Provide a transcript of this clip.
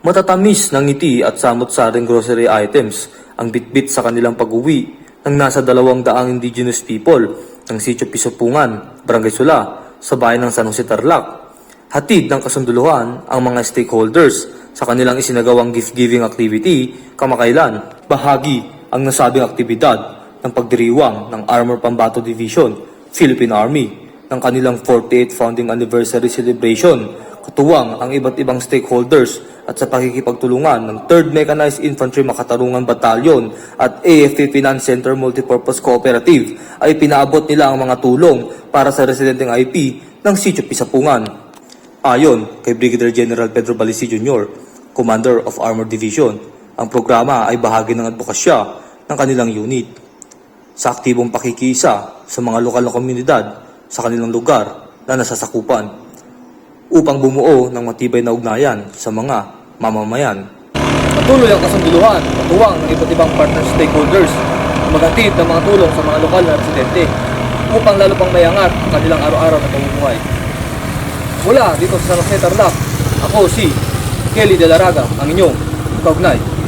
Matatamis ng ngiti at samot-saring grocery items ang bitbit sa kanilang pag-uwi ng nasa dalawang daang indigenous people ng Sitio Pisopungan, Barangay Sula, sa bayan ng San Jose Tarlac. Hatid ng kasunduluhan ang mga stakeholders sa kanilang isinagawang gift-giving activity kamakailan. Bahagi ang nasabing aktibidad ng pagdiriwang ng Armor Pambato Division, Philippine Army, ng kanilang 48th founding anniversary celebration, katuwang ang iba't ibang stakeholders at sa pakikipagtulungan ng 3rd Mechanized Infantry Makatarungan Battalion at AFP Finance Center Multipurpose Cooperative ay pinaabot nila ang mga tulong para sa residenteng IP ng Sitio Pisapungan. Ayon kay Brigadier General Pedro Balisi Jr., Commander of Armored Division, ang programa ay bahagi ng advokasya ng kanilang unit sa aktibong pakikisa sa mga lokal na komunidad sa kanilang lugar na nasasakupan upang bumuo ng matibay na ugnayan sa mga mamamayan. Patuloy ang kasunduluhan, katuwang ng iba't ibang partner stakeholders na maghatid ng mga tulong sa mga lokal na residente upang lalo pang mayangat ang kanilang araw-araw na pamumuhay. Mula dito sa San Jose Tarlac, ako si Kelly De La Raga, ang inyong kaugnay